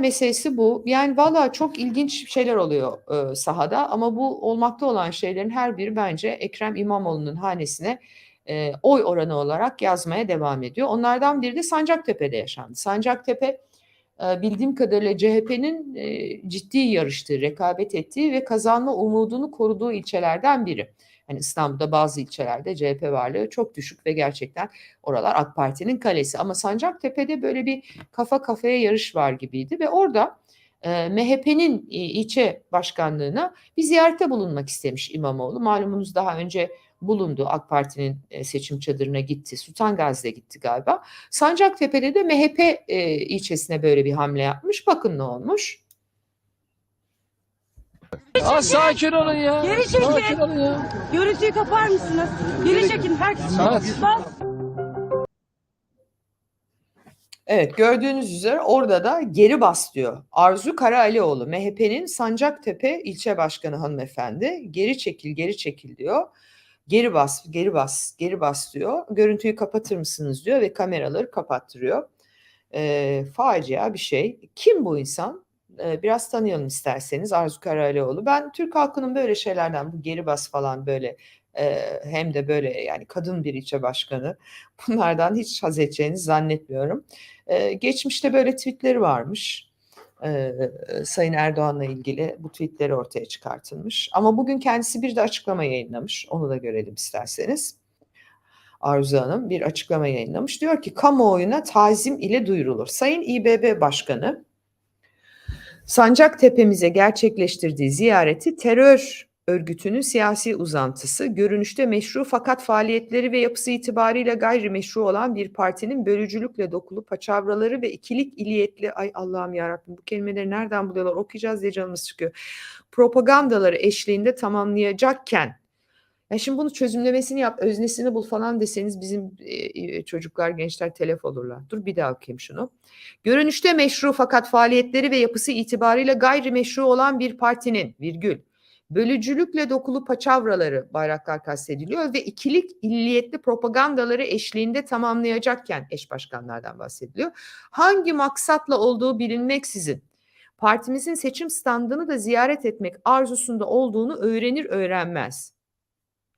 meselesi bu. Yani valla çok ilginç şeyler oluyor e, sahada ama bu olmakta olan şeylerin her biri bence Ekrem İmamoğlu'nun hanesine e, oy oranı olarak yazmaya devam ediyor. Onlardan biri de Sancaktepe'de yaşandı. Sancaktepe e, bildiğim kadarıyla CHP'nin e, ciddi yarıştığı, rekabet ettiği ve kazanma umudunu koruduğu ilçelerden biri. Hani İstanbul'da bazı ilçelerde CHP varlığı çok düşük ve gerçekten oralar AK Parti'nin kalesi. Ama Sancaktepe'de böyle bir kafa kafaya yarış var gibiydi ve orada e, MHP'nin e, ilçe başkanlığına bir ziyarette bulunmak istemiş İmamoğlu. Malumunuz daha önce bulundu. AK Parti'nin e, seçim çadırına gitti. Sultan Gazi'de gitti galiba. Sancaktepe'de de MHP e, ilçesine böyle bir hamle yapmış. Bakın ne olmuş. Ya sakin olun ya. Geri çekil. Sakin olun ya. Görüntüyü kapar mısınız? Geri çekin herkes. Evet. Bas. Evet gördüğünüz üzere orada da geri bas diyor. Arzu Karaalioğlu MHP'nin Sancaktepe ilçe başkanı hanımefendi geri çekil geri çekil diyor. Geri bas geri bas geri bas diyor. Görüntüyü kapatır mısınız diyor ve kameraları kapattırıyor. E, facia bir şey. Kim bu insan? Biraz tanıyalım isterseniz Arzu Karaalioğlu. Ben Türk halkının böyle şeylerden bu geri bas falan böyle hem de böyle yani kadın bir ilçe başkanı bunlardan hiç haz edeceğinizi zannetmiyorum. Geçmişte böyle tweetleri varmış. Sayın Erdoğan'la ilgili bu tweetleri ortaya çıkartılmış. Ama bugün kendisi bir de açıklama yayınlamış. Onu da görelim isterseniz. Arzu Hanım bir açıklama yayınlamış. Diyor ki kamuoyuna tazim ile duyurulur. Sayın İBB Başkanı Sancaktepe'mize gerçekleştirdiği ziyareti terör örgütünün siyasi uzantısı, görünüşte meşru fakat faaliyetleri ve yapısı itibariyle gayrimeşru olan bir partinin bölücülükle dokulu paçavraları ve ikilik iliyetli, ay Allah'ım yarabbim bu kelimeleri nereden buluyorlar okuyacağız diye canımız çıkıyor. Propagandaları eşliğinde tamamlayacakken, ya şimdi bunu çözümlemesini yap, öznesini bul falan deseniz bizim e, çocuklar, gençler telef olurlar. Dur bir daha okuyayım şunu. Görünüşte meşru fakat faaliyetleri ve yapısı itibariyle gayrimeşru olan bir partinin, virgül, bölücülükle dokulu paçavraları bayraklar kastediliyor ve ikilik illiyetli propagandaları eşliğinde tamamlayacakken eş başkanlardan bahsediliyor. Hangi maksatla olduğu bilinmeksizin partimizin seçim standını da ziyaret etmek arzusunda olduğunu öğrenir öğrenmez.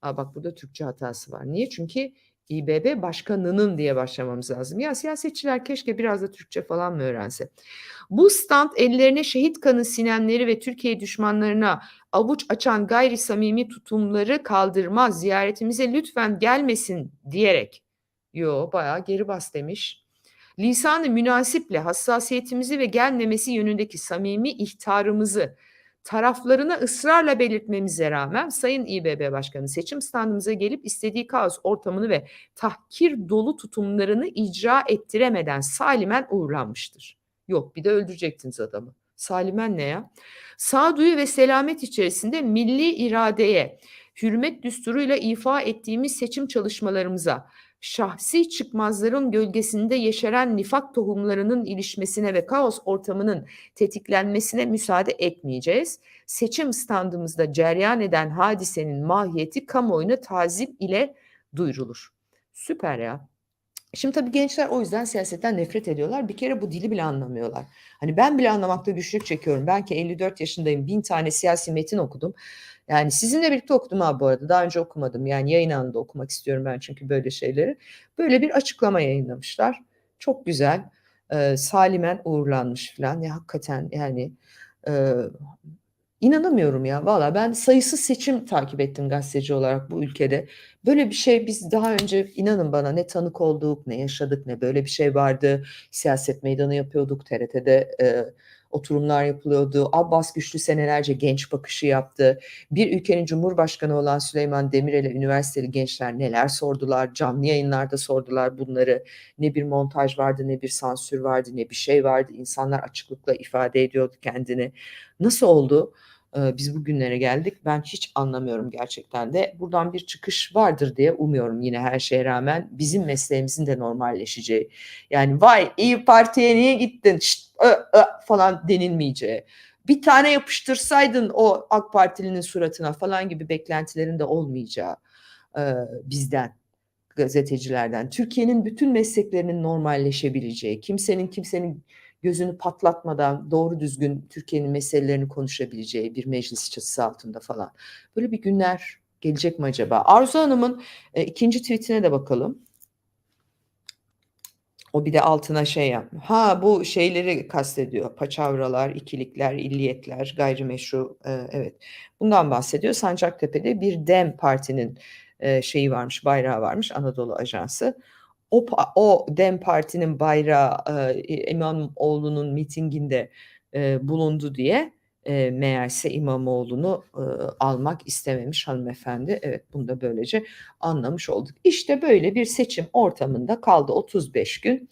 Aa bak burada Türkçe hatası var. Niye? Çünkü İBB başkanının diye başlamamız lazım. Ya siyasetçiler keşke biraz da Türkçe falan mı öğrense? Bu stand ellerine şehit kanı sinenleri ve Türkiye düşmanlarına avuç açan gayri samimi tutumları kaldırmaz. Ziyaretimize lütfen gelmesin diyerek. Yo bayağı geri bas demiş. Lisanı münasiple hassasiyetimizi ve gelmemesi yönündeki samimi ihtarımızı taraflarına ısrarla belirtmemize rağmen Sayın İBB Başkanı seçim standımıza gelip istediği kaos ortamını ve tahkir dolu tutumlarını icra ettiremeden salimen uğurlanmıştır. Yok bir de öldürecektiniz adamı. Salimen ne ya? Sağduyu ve selamet içerisinde milli iradeye, hürmet düsturuyla ifa ettiğimiz seçim çalışmalarımıza, şahsi çıkmazların gölgesinde yeşeren nifak tohumlarının ilişmesine ve kaos ortamının tetiklenmesine müsaade etmeyeceğiz. Seçim standımızda ceryan eden hadisenin mahiyeti kamuoyuna tazim ile duyurulur. Süper ya. Şimdi tabii gençler o yüzden siyasetten nefret ediyorlar. Bir kere bu dili bile anlamıyorlar. Hani ben bile anlamakta güçlük çekiyorum. Ben ki 54 yaşındayım. Bin tane siyasi metin okudum. Yani sizinle birlikte okudum ha bu arada. Daha önce okumadım. Yani yayın okumak istiyorum ben çünkü böyle şeyleri. Böyle bir açıklama yayınlamışlar. Çok güzel. Ee, salimen uğurlanmış falan. Ya hakikaten yani e, İnanamıyorum ya valla ben sayısız seçim takip ettim gazeteci olarak bu ülkede. Böyle bir şey biz daha önce inanın bana ne tanık olduk ne yaşadık ne böyle bir şey vardı. Siyaset meydanı yapıyorduk TRT'de e, oturumlar yapılıyordu. Abbas Güçlü senelerce genç bakışı yaptı. Bir ülkenin cumhurbaşkanı olan Süleyman Demirel'e üniversiteli gençler neler sordular. Canlı yayınlarda sordular bunları. Ne bir montaj vardı ne bir sansür vardı ne bir şey vardı. İnsanlar açıklıkla ifade ediyordu kendini. Nasıl oldu? Biz bugünlere geldik. Ben hiç anlamıyorum gerçekten de. Buradan bir çıkış vardır diye umuyorum yine her şeye rağmen. Bizim mesleğimizin de normalleşeceği. Yani vay iyi Parti'ye niye gittin Şşt, ö, ö, falan denilmeyeceği. Bir tane yapıştırsaydın o AK Partilinin suratına falan gibi beklentilerin de olmayacağı e, bizden gazetecilerden. Türkiye'nin bütün mesleklerinin normalleşebileceği, kimsenin kimsenin gözünü patlatmadan doğru düzgün Türkiye'nin meselelerini konuşabileceği bir meclis çatısı altında falan. Böyle bir günler gelecek mi acaba? Arzu Hanım'ın e, ikinci tweetine de bakalım. O bir de altına şey yapmış. Ha bu şeyleri kastediyor. Paçavralar, ikilikler, illiyetler, gayrimeşru. e, evet. Bundan bahsediyor. Sancaktepe'de bir DEM partinin e, şeyi varmış, bayrağı varmış. Anadolu Ajansı. O, o DEM partinin bayrağı e, İmamoğlu'nun mitinginde e, bulundu diye e, meğerse İmamoğlu'nu e, almak istememiş hanımefendi. Evet bunu da böylece anlamış olduk. İşte böyle bir seçim ortamında kaldı 35 gün.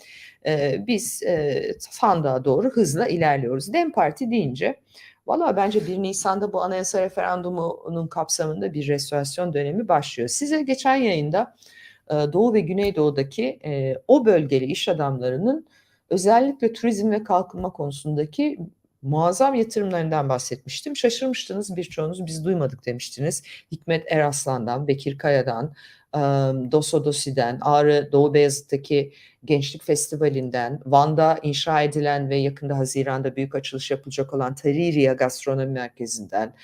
Ee, biz e, sandığa doğru hızla ilerliyoruz. Dem Parti deyince valla bence 1 Nisan'da bu anayasa referandumunun kapsamında bir restorasyon dönemi başlıyor. Size geçen yayında e, Doğu ve Güneydoğu'daki e, o bölgeli iş adamlarının özellikle turizm ve kalkınma konusundaki muazzam yatırımlarından bahsetmiştim. Şaşırmıştınız birçoğunuz biz duymadık demiştiniz. Hikmet Eraslan'dan, Bekir Kaya'dan, Dosodosi'den, Ağrı Doğu Beyazıt'taki Gençlik Festivali'nden, Van'da inşa edilen ve yakında Haziran'da büyük açılış yapılacak olan Taririya Gastronomi Merkezi'nden,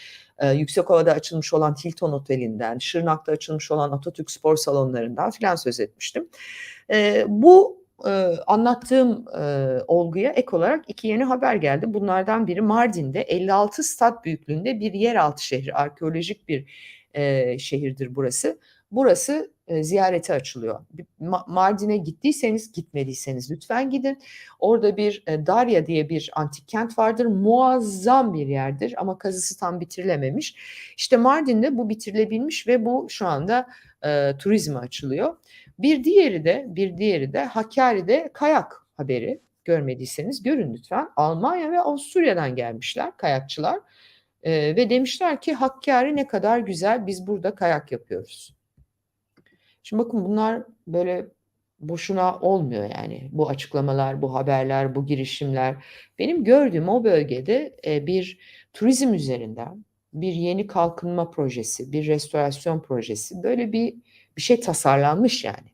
Yüksekova'da açılmış olan Hilton Oteli'nden, Şırnak'ta açılmış olan Atatürk Spor Salonları'ndan filan söz etmiştim. Bu anlattığım olguya ek olarak iki yeni haber geldi. Bunlardan biri Mardin'de 56 stat büyüklüğünde bir yeraltı şehri, arkeolojik bir şehirdir burası. Burası e, ziyarete açılıyor. Mardin'e gittiyseniz, gitmediyseniz lütfen gidin. Orada bir e, Darya diye bir antik kent vardır. Muazzam bir yerdir ama kazısı tam bitirilememiş. İşte Mardin'de bu bitirilebilmiş ve bu şu anda e, turizme açılıyor. Bir diğeri de bir diğeri de Hakkari'de kayak haberi görmediyseniz görün lütfen. Almanya ve Avusturya'dan gelmişler kayakçılar E, ve demişler ki Hakkari ne kadar güzel biz burada kayak yapıyoruz. Şimdi bakın bunlar böyle boşuna olmuyor yani bu açıklamalar, bu haberler, bu girişimler. Benim gördüğüm o bölgede e, bir turizm üzerinden bir yeni kalkınma projesi, bir restorasyon projesi böyle bir bir şey tasarlanmış yani.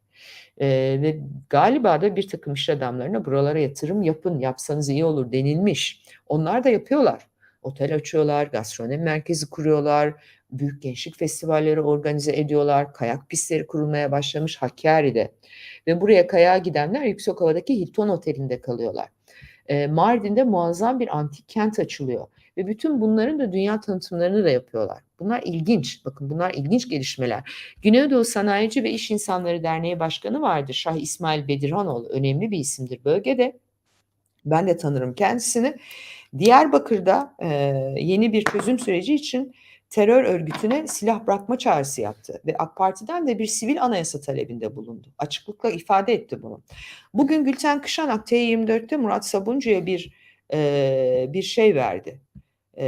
E, ve galiba da bir takım iş adamlarına buralara yatırım yapın, yapsanız iyi olur denilmiş. Onlar da yapıyorlar. Otel açıyorlar, gastronomi merkezi kuruyorlar, büyük gençlik festivalleri organize ediyorlar. Kayak pistleri kurulmaya başlamış Hakkari'de. Ve buraya kayağa gidenler Yüksekova'daki Hilton Oteli'nde kalıyorlar. Ee, Mardin'de muazzam bir antik kent açılıyor. Ve bütün bunların da dünya tanıtımlarını da yapıyorlar. Bunlar ilginç. Bakın bunlar ilginç gelişmeler. Güneydoğu Sanayici ve İş İnsanları Derneği Başkanı vardır. Şah İsmail Bedirhanoğlu. Önemli bir isimdir bölgede. Ben de tanırım kendisini. Diyarbakır'da e, yeni bir çözüm süreci için terör örgütüne silah bırakma çağrısı yaptı ve AK Parti'den de bir sivil anayasa talebinde bulundu. Açıklıkla ifade etti bunu. Bugün Gülten Kışanak T24'te Murat Sabuncu'ya bir e, bir şey verdi. E,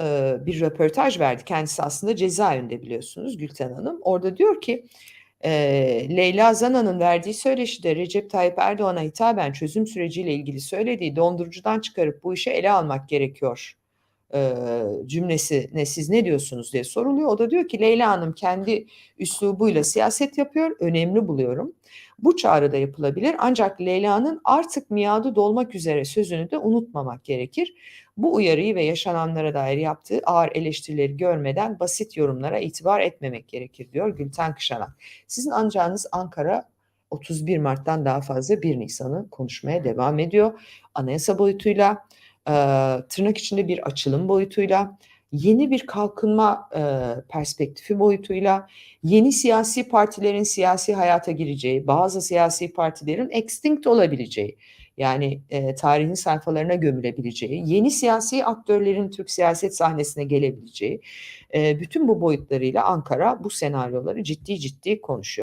e, bir röportaj verdi. Kendisi aslında cezaevinde biliyorsunuz Gülten Hanım. Orada diyor ki e, Leyla Zana'nın verdiği söyleşide Recep Tayyip Erdoğan'a hitaben çözüm süreciyle ilgili söylediği dondurucudan çıkarıp bu işe ele almak gerekiyor e, cümlesine siz ne diyorsunuz diye soruluyor. O da diyor ki Leyla Hanım kendi üslubuyla siyaset yapıyor, önemli buluyorum. Bu çağrıda yapılabilir ancak Leyla'nın artık miadı dolmak üzere sözünü de unutmamak gerekir. Bu uyarıyı ve yaşananlara dair yaptığı ağır eleştirileri görmeden basit yorumlara itibar etmemek gerekir diyor Gülten Kışanak. Sizin ancağınız Ankara 31 Mart'tan daha fazla 1 Nisan'ı konuşmaya devam ediyor. Anayasa boyutuyla, e, tırnak içinde bir açılım boyutuyla, yeni bir kalkınma e, perspektifi boyutuyla, yeni siyasi partilerin siyasi hayata gireceği, bazı siyasi partilerin extinct olabileceği, yani e, tarihin sayfalarına gömülebileceği, yeni siyasi aktörlerin Türk siyaset sahnesine gelebileceği, e, bütün bu boyutlarıyla Ankara bu senaryoları ciddi ciddi konuşuyor.